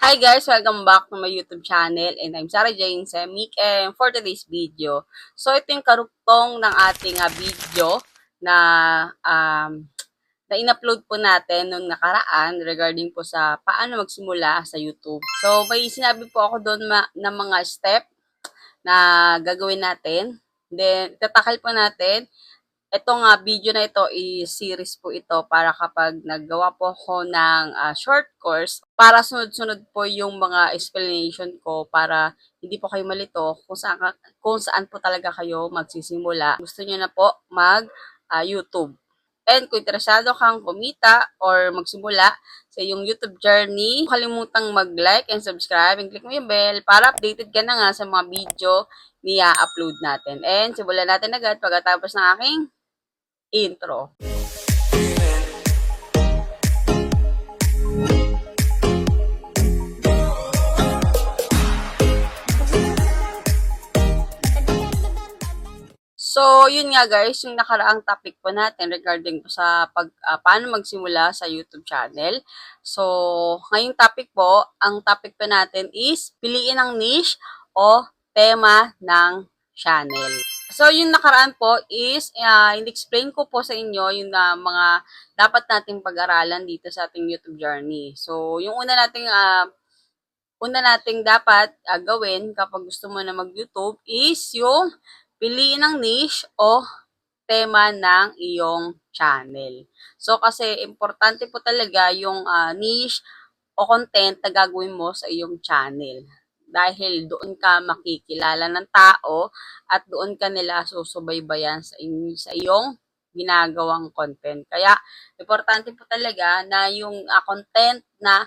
Hi guys! Welcome back to my YouTube channel and I'm Sarah Jane Semik and for today's video. So ito yung karugtong ng ating ah, video na um, na in-upload po natin nung nakaraan regarding po sa paano magsimula sa YouTube. So may sinabi po ako doon na mga step na gagawin natin. Then tatakal po natin Itong nga video na ito is series po ito para kapag naggawa po ako ng ah, short course, para sunod-sunod po yung mga explanation ko para hindi po kayo malito kung saan, kung saan po talaga kayo magsisimula. Gusto niyo na po mag ah, YouTube. And kung interesado kang kumita or magsimula sa iyong YouTube journey, kalimutang mag-like and subscribe and click mo yung bell para updated ka na nga sa mga video niya upload natin. And simulan natin agad pagkatapos ng aking intro. So, yun nga guys, yung nakaraang topic po natin regarding po sa pag, ah, paano magsimula sa YouTube channel. So, ngayong topic po, ang topic po natin is piliin ang niche o tema ng channel. So, yung nakaraan po is, uh, in-explain ko po sa inyo yung na mga dapat nating pag-aralan dito sa ating YouTube journey. So, yung una nating, ah, una nating dapat ah, gawin kapag gusto mo na mag-YouTube is yung piliin ang niche o tema ng iyong channel. So, kasi importante po talaga yung ah, niche o content na gagawin mo sa iyong channel dahil doon ka makikilala ng tao at doon ka nila susubaybayan sa, in, sa iyong ginagawang content. Kaya, importante po talaga na yung uh, content na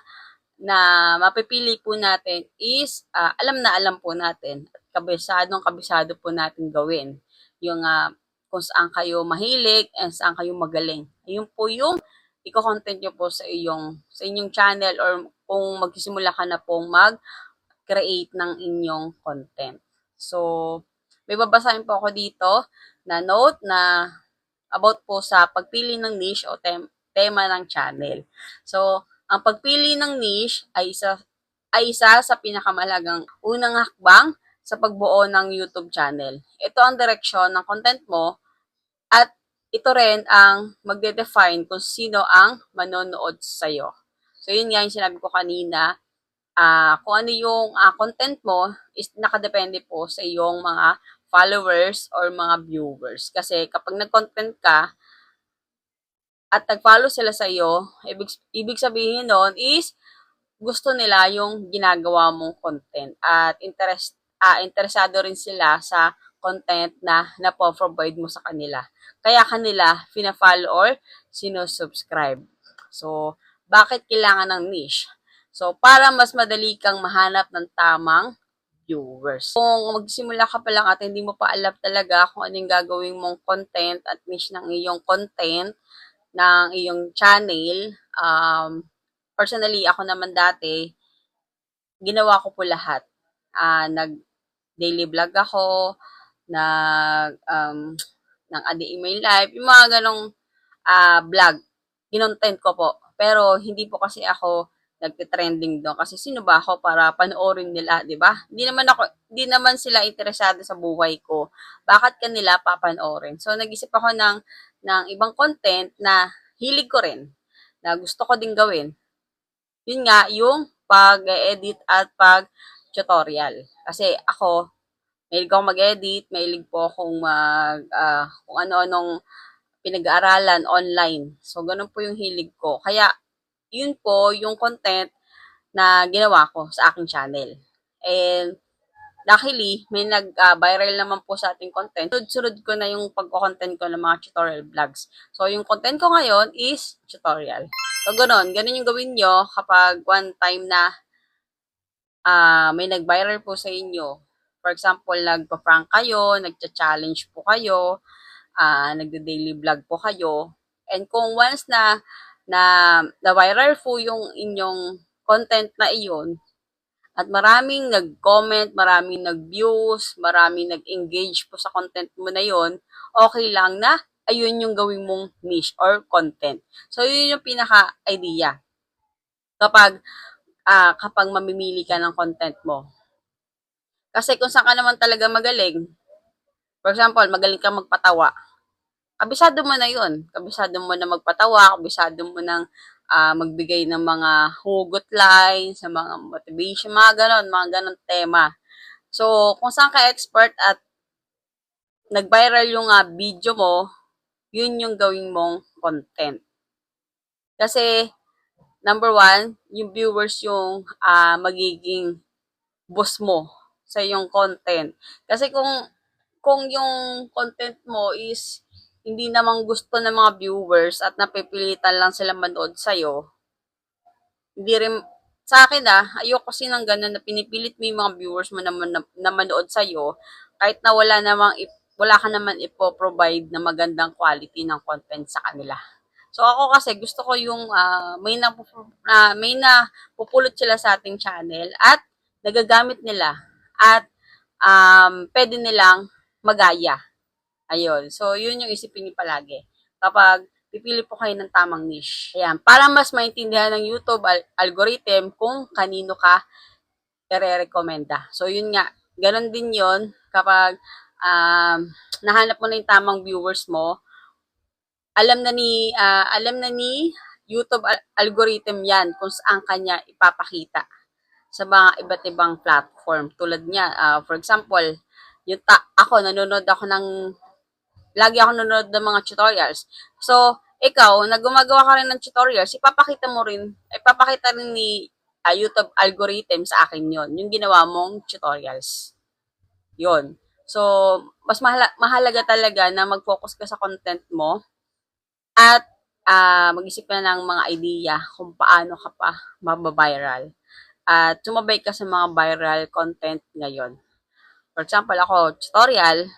na mapipili po natin is uh, alam na alam po natin at kabisadong kabisado po natin gawin. Yung uh, kung saan kayo mahilig and saan kayo magaling. Ayun po yung iko-content nyo po sa iyong sa inyong channel or kung magsisimula ka na pong mag create ng inyong content. So, may babasahin po ako dito na note na about po sa pagpili ng niche o tem- tema ng channel. So, ang pagpili ng niche ay isa ay isa sa pinakamalagang unang hakbang sa pagbuo ng YouTube channel. Ito ang direksyon ng content mo at ito rin ang magde-define kung sino ang manonood sa iyo. So, yun nga yung sinabi ko kanina uh, kung ano yung uh, content mo is nakadepende po sa iyong mga followers or mga viewers. Kasi kapag nag-content ka at nag-follow sila sa iyo, ibig, ibig sabihin nun is gusto nila yung ginagawa mong content at interest uh, interesado rin sila sa content na na-provide mo sa kanila. Kaya kanila fina-follow or sino-subscribe. So, bakit kailangan ng niche? So, para mas madali kang mahanap ng tamang viewers. Kung magsimula ka pa lang at hindi mo pa alam talaga kung anong gagawin mong content at niche ng iyong content, ng iyong channel, um, personally, ako naman dati, ginawa ko po lahat. Uh, nag daily vlog ako, nag um, ng Adi Email Live, yung mga ganong uh, vlog, kinontent ko po. Pero hindi po kasi ako nagte-trending doon kasi sino ba ako para panoorin nila, 'di ba? Hindi naman ako hindi naman sila interesado sa buhay ko. Bakit kanila papanoorin? So nag-isip ako ng ng ibang content na hilig ko rin na gusto ko ding gawin. Yun nga yung pag-edit at pag-tutorial. Kasi ako, mahilig ako mag-edit, mahilig po akong mag, uh, kung ano-anong pinag-aaralan online. So, ganun po yung hilig ko. Kaya, yun po yung content na ginawa ko sa aking channel. And luckily, may nag-viral uh, naman po sa ating content. Sunod-sunod ko na yung pagko-content ko ng mga tutorial vlogs. So, yung content ko ngayon is tutorial. So, ganun. Ganun yung gawin nyo kapag one time na uh, may nag-viral po sa inyo. For example, nagpa-prank kayo, nagcha-challenge po kayo, uh, nagde-daily vlog po kayo. And kung once na na na-viral po yung inyong content na iyon at maraming nag-comment, maraming nag-views, maraming nag-engage po sa content mo na yon, okay lang na ayun yung gawin mong niche or content. So, yun yung pinaka-idea. Kapag ah, kapag mamimili ka ng content mo. Kasi kung saan ka naman talaga magaling, for example, magaling ka magpatawa, kabisado mo na yun. Kabisado mo na magpatawa, kabisado mo ng ah, magbigay ng mga hugot lines, sa mga motivation, mga ganon, mga ganon tema. So, kung saan ka expert at nag-viral yung ah, video mo, yun yung gawin mong content. Kasi, number one, yung viewers yung ah, magiging boss mo sa yung content. Kasi kung kung yung content mo is hindi namang gusto ng mga viewers at napipilitan lang sila manood sa'yo, hindi rin, sa akin ah, ayoko kasi ng ganun na pinipilit mo yung mga viewers mo na, na, na manood sa'yo, kahit na wala namang, wala ka naman ipo-provide na magandang quality ng content sa kanila. So ako kasi gusto ko yung ah, may na uh, may na pupulot sila sa ating channel at nagagamit nila at um, pwede nilang magaya. Ayun. So, yun yung isipin niyo palagi. Kapag pipili po kayo ng tamang niche. Ayan. Para mas maintindihan ng YouTube al- algorithm kung kanino ka ire-recommenda. So, yun nga. Ganon din yon kapag um, nahanap mo na yung tamang viewers mo, alam na ni ah, alam na ni YouTube al- algorithm 'yan kung saan kanya ipapakita sa mga iba't ibang platform. Tulad niya, ah, for example, yung ta- ako nanonood ako ng lagi ako nanonood ng mga tutorials. So, ikaw, na gumagawa ka rin ng tutorials, ipapakita mo rin, ipapakita rin ni ah, YouTube algorithm sa akin yon yung ginawa mong tutorials. Yon. So, mas mahala- mahalaga talaga na mag-focus ka sa content mo at ah, mag-isip ka ng mga idea kung paano ka pa mababiral. At sumabay ka sa mga viral content ngayon. For example, ako, tutorial,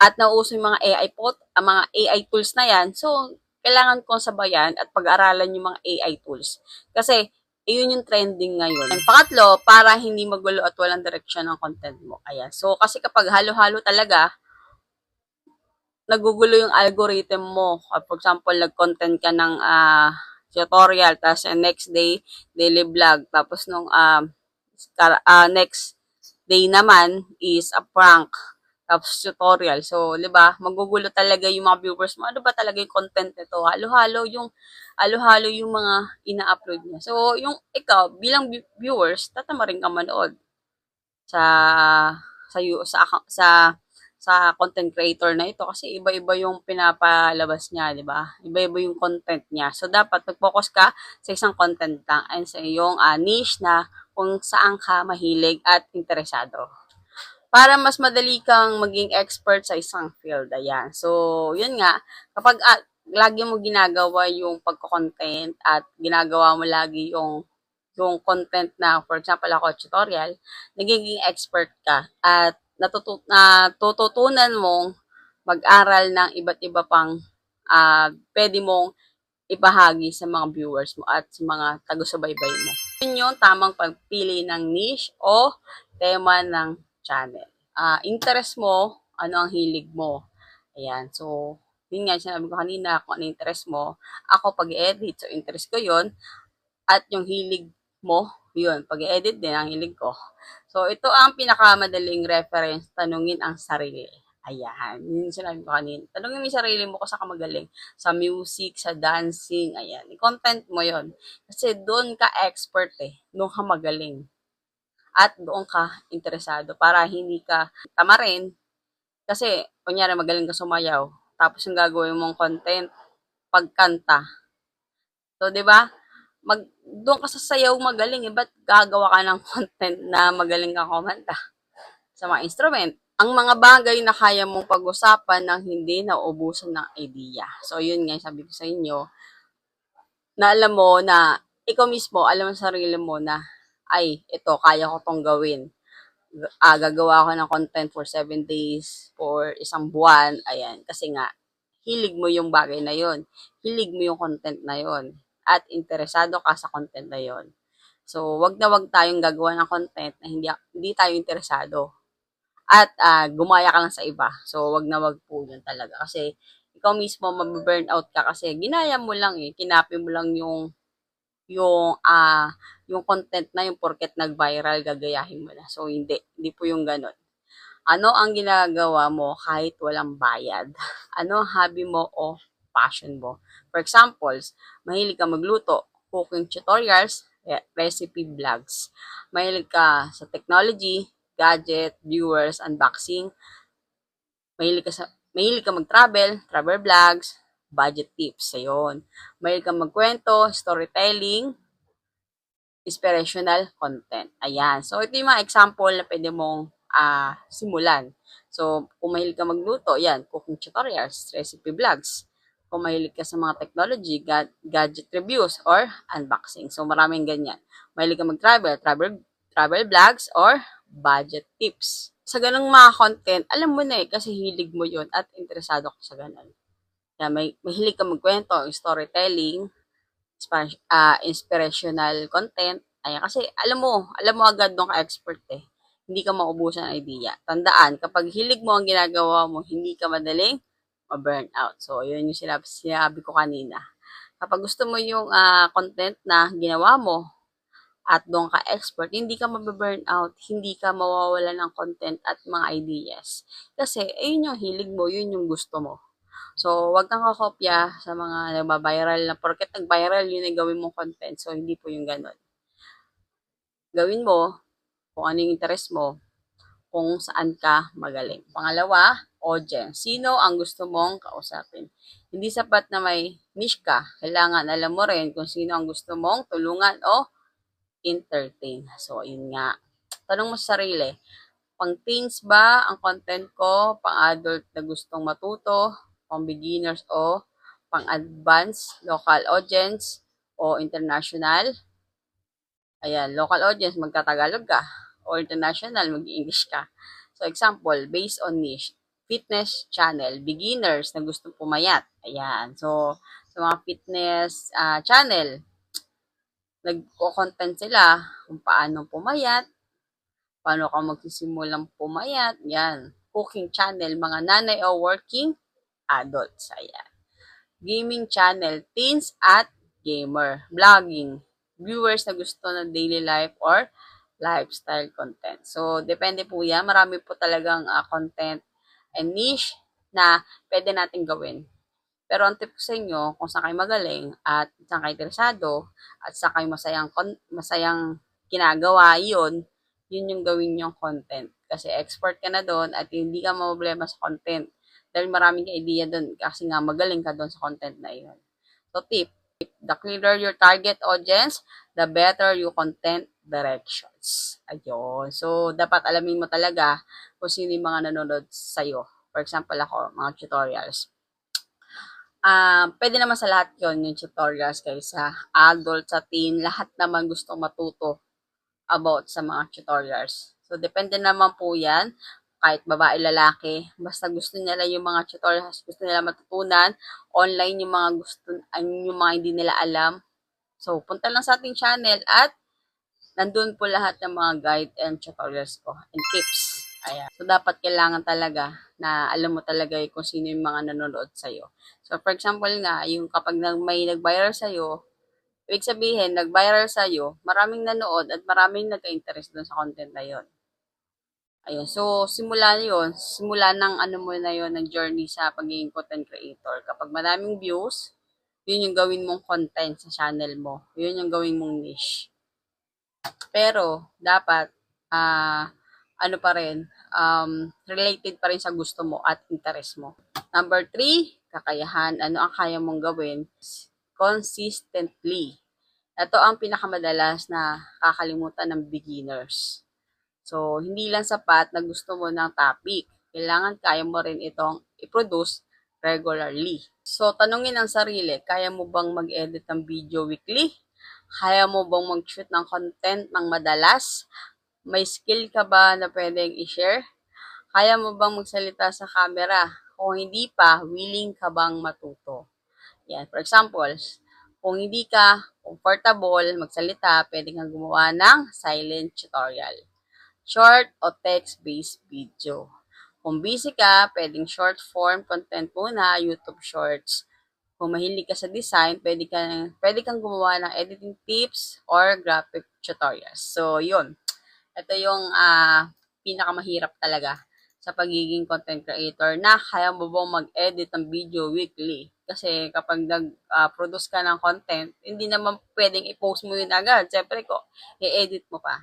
at nauso yung mga AI po, ang mga AI tools na yan. So, kailangan kong sabayan at pag-aralan yung mga AI tools. Kasi, iyon yung trending ngayon. And pangatlo, para hindi magulo at walang direksyon ng content mo. Ayan. So, kasi kapag halo-halo talaga, nagugulo yung algorithm mo. For example, nag-content ka ng ah, tutorial, tapos uh, next day, daily vlog, tapos nung uh, uh, next day naman is a prank, tapos tutorial. So, di ba, magugulo talaga yung mga viewers mo. Ano ba talaga yung content nito? Halo-halo yung halo-halo yung mga ina-upload niya. So, yung ikaw bilang viewers, tatama rin ka manood sa sa sa sa sa content creator na ito kasi iba-iba yung pinapalabas niya, di ba? Iba-iba yung content niya. So, dapat mag-focus ka sa isang content lang and sa iyong uh, niche na kung saan ka mahilig at interesado. Para mas madali kang maging expert sa isang field. Ayan. So, yun nga. Kapag uh, lagi mo ginagawa yung pagko-content at ginagawa mo lagi yung yung content na, for example, ako tutorial, nagiging expert ka at natutut natututunan mong mag-aral ng iba't iba pang uh, pwede mong ibahagi sa mga viewers mo at sa mga tago-subaybay mo. Yun yung tamang pagpili ng niche o tema ng channel. Uh, interest mo, ano ang hilig mo. Ayan, so, yun nga, sinabi ko kanina, kung ano interest mo. Ako, pag-edit, so interest ko yon At yung hilig mo, yun, pag-edit din ang hilig ko. So, ito ang pinakamadaling reference, tanungin ang sarili. Ayan, yun sinabi ko kanina. Tanungin mo yung sarili mo kung saan ka magaling. Sa music, sa dancing, ayan. I-content mo yon Kasi doon ka expert eh. Doon ka magaling. At doon ka interesado para hindi ka tamarin. Kasi, kunyari magaling ka sumayaw. Tapos yung gagawin mong content, pagkanta. So, di ba? mag, doon ka sa sayaw magaling, eh, ba't gagawa ka ng content na magaling ka kumanta sa mga instrument? Ang mga bagay na kaya mong pag-usapan nang hindi nauubusan ng idea. So, yun nga, sabi ko sa inyo, na alam mo na ikaw mismo, alam mo sa sarili mo na, ay, ito, kaya ko tong gawin. Ah, gagawa ako ng content for 7 days, for isang buwan, ayan. Kasi nga, hilig mo yung bagay na yon Hilig mo yung content na yon at interesado ka sa content na yon. So, wag na wag tayong gagawa ng content na hindi, hindi tayo interesado. At uh, gumaya ka lang sa iba. So, wag na wag po yun talaga. Kasi, ikaw mismo mababurn out ka kasi ginaya mo lang eh. Kinapi mo lang yung yung ah yung content na yung porket nag-viral gagayahin mo na. So hindi, hindi po yung ganun. Ano ang ginagawa mo kahit walang bayad? Ano hobby mo o passion mo? For example, mahilig ka magluto, cooking tutorials, re- recipe vlogs. Mahilig ka sa technology, gadget, viewers, unboxing. Mahilig ka sa mahilig ka mag-travel, travel vlogs, budget tips. Ayun. Mahilig ka magkwento, storytelling, inspirational content. Ayan. So, ito yung mga example na pwede mong ah, simulan. So, kung mahilig ka magluto, yan, cooking tutorials, recipe vlogs. Kung mahilig ka sa mga technology, ga- gadget reviews, or unboxing. So, maraming ganyan. Mahilig ka mag-travel, travel, travel vlogs, or budget tips. Sa ganung mga content, alam mo na eh, kasi hilig mo yun at interesado ka sa ganun. Kaya may, mahilig ka magkwento, storytelling, ah, inspirational content. Ayan, kasi alam mo, alam mo agad nung ka-expert eh. Hindi ka maubusan ng idea. Tandaan, kapag hilig mo ang ginagawa mo, hindi ka madaling ma-burn out. So, yun yung sinabi, sinabi ko kanina. Kapag gusto mo yung ah, content na ginawa mo at doon ka expert, hindi ka mababurn out, hindi ka mawawala ng content at mga ideas. Kasi, ayun yung hilig mo, yun yung gusto mo. So, wag kang kakopya sa mga nagba-viral na porket nag-viral yun ay gawin mong content. So, hindi po yung ganun. Gawin mo kung ano yung interest mo, kung saan ka magaling. Pangalawa, audience. Sino ang gusto mong kausapin? Hindi sapat na may niche ka. Kailangan alam mo rin kung sino ang gusto mong tulungan o entertain. So, ayun nga. Tanong mo sa sarili, pang teens ba ang content ko? Pang adult na gustong matuto? Pang beginners o pang advanced local audience o international? Ayan, local audience, magtatagalog ka. O international, mag-English ka. So, example, based on niche. Fitness channel, beginners na gustong pumayat. Ayan. So, sa mga fitness ah, channel, nagko-content sila kung paano pumayat, paano ka magsisimulang pumayat, yan. Cooking channel, mga nanay o working adults. Ayan. Gaming channel, teens at gamer. Vlogging, viewers na gusto ng daily life or lifestyle content. So, depende po yan. Marami po talagang ah, content and niche na pwede natin gawin. Pero ang tip ko sa inyo, kung saan kayo magaling at saan kayo interesado at saan kayo masayang, masayang ginagawa yun, yun yung gawin yung content. Kasi expert ka na doon at hindi ka problema sa content. Dahil maraming idea doon kasi nga magaling ka doon sa content na yun. So tip, the clearer your target audience, the better your content directions. Ayun. So, dapat alamin mo talaga kung sino yung mga nanonood sa'yo. For example, ako, mga tutorials. Ah, pwede naman sa lahat yon yung tutorials kayo sa adult, sa teen, lahat naman gusto matuto about sa mga tutorials. So, depende naman po yan, kahit babae, lalaki, basta gusto nila yung mga tutorials, gusto nila matutunan, online yung mga gusto, yung mga hindi nila alam. So, punta lang sa ating channel at nandun po lahat ng mga guide and tutorials ko and tips. Ayan. So, dapat kailangan talaga na alam mo talaga eh kung sino yung mga nanonood sa'yo. So, for example nga, yung kapag may nag-viral sa'yo, ibig sabihin, nag-viral sa'yo, maraming nanood at maraming nagka-interest dun sa content na yon. Ayun. So, simula yon simula ng ano mo na yon ng journey sa pagiging content creator. Kapag maraming views, yun yung gawin mong content sa channel mo. Yun yung gawin mong niche. Pero, dapat, ah, ano pa rin, um, related pa rin sa gusto mo at interest mo. Number three, kakayahan. Ano ang kaya mong gawin consistently? Ito ang pinakamadalas na kakalimutan ng beginners. So, hindi lang sapat na gusto mo ng topic. Kailangan kaya mo rin itong i-produce regularly. So, tanungin ang sarili, kaya mo bang mag-edit ng video weekly? Kaya mo bang mag-shoot ng content ng madalas? May skill ka ba na pwedeng i-share? Kaya mo bang magsalita sa camera? Kung hindi pa, willing ka bang matuto? Yan. For example, kung hindi ka comfortable magsalita, pwede kang gumawa ng silent tutorial. Short o text-based video. Kung busy ka, pwedeng short form content muna, YouTube Shorts. kung mahilig ka sa design, pwede, ka, pwede kang gumawa ng editing tips or graphic tutorials. So, yun. Ito yung ah, pinakamahirap talaga sa pagiging content creator na kaya mo bang mag-edit ng video weekly. Kasi kapag nag-produce ka ng content, hindi naman pwedeng i-post mo yun agad. Siyempre ko, i-edit mo pa.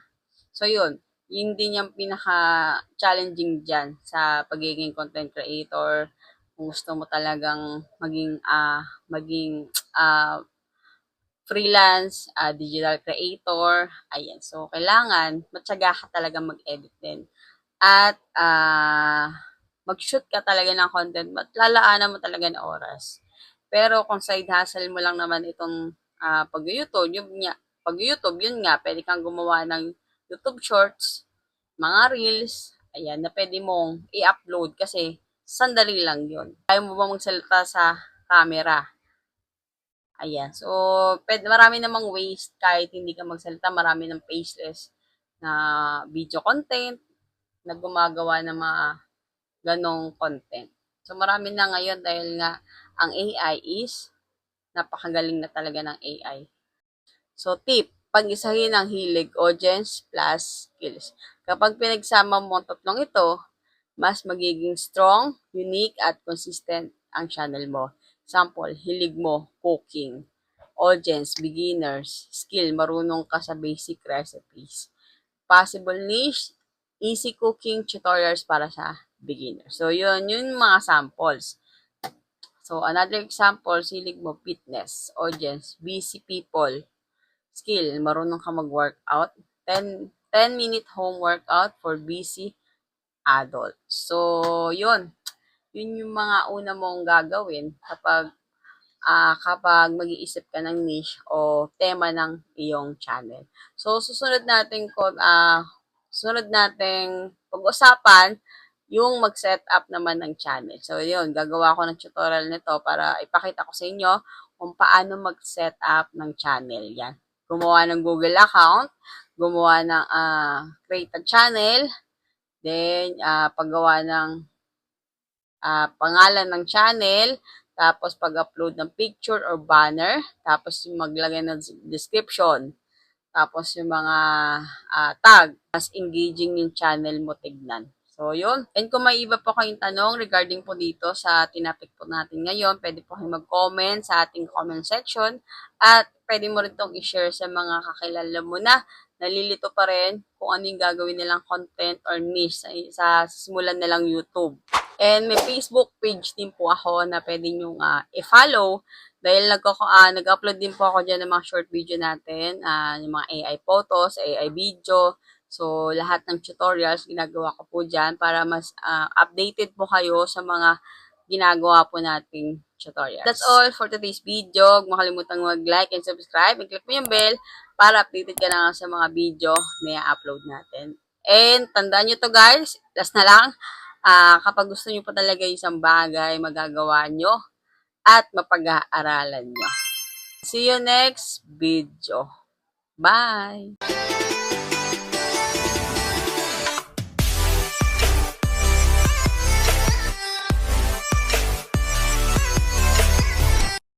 So, yun. Yun din yung pinaka-challenging dyan sa pagiging content creator. Kung gusto mo talagang maging, ah, maging, ah, freelance, ah, digital creator, ayan. So, kailangan, matyaga ka talaga mag-edit din. At, ah, mag-shoot ka talaga ng content, at lalaanan mo talaga ng oras. Pero kung side hustle mo lang naman itong ah, pag-YouTube, yun pag-YouTube, yun nga, pwede kang gumawa ng YouTube Shorts, mga Reels, ayan, na pwede mong i-upload kasi sandali lang yun. Kaya mo ba magsalita sa camera? Ayan. So, pwede, marami namang ways kahit hindi ka magsalita. Marami ng faceless na video content na gumagawa ng mga ganong content. So, marami na ngayon dahil nga ang AI is napakagaling na talaga ng AI. So, tip, pag-isahin ang hilig, audience plus skills. Kapag pinagsama mo ang tatlong ito, mas magiging strong, unique, at consistent ang channel mo. Example, hilig mo, cooking. Audience, beginners. Skill, marunong ka sa basic recipes. Possible niche, easy cooking tutorials para sa beginners. So, yun, yun mga samples. So, another example, hilig mo, fitness. Audience, busy people. Skill, marunong ka mag-workout. 10, 10 minute home workout for busy adult. So, yun yun yung mga una mong gagawin kapag ah kapag mag-iisip ka ng niche o tema ng iyong channel. So, susunod natin ko, ah susunod nating pag-usapan yung mag-set up naman ng channel. So, yun, gagawa ko ng tutorial nito para ipakita ko sa inyo kung paano mag-set up ng channel. Yan. Gumawa ng Google account, gumawa ng ah create a channel, then ah paggawa ng ah, pangalan ng channel, tapos pag-upload ng picture or banner, tapos yung maglagay ng description, tapos yung mga ah, tag, mas engaging yung channel mo tignan. So, yun. And kung may iba po kayong tanong regarding po dito sa tinapik po natin ngayon, pwede po kayong mag-comment sa ating comment section at pwede mo rin itong i-share sa mga kakilala mo na nalilito pa rin kung ano yung gagawin nilang content or niche sa, sa simulan nilang YouTube. And may Facebook page din po ako na pwede nyo uh, i-follow dahil nag uh, nag-upload din po ako dyan ng mga short video natin, uh, yung mga AI photos, AI video. So, lahat ng tutorials ginagawa ko po dyan para mas uh, updated po kayo sa mga ginagawa po nating tutorials. That's all for today's video. Huwag makalimutan mag-like and subscribe. And click mo yung bell para updated ka na sa mga video na i-upload natin. And tandaan nyo to guys, last na lang, uh, kapag gusto nyo po talaga isang bagay, magagawa nyo at mapag-aaralan nyo. See you next video. Bye!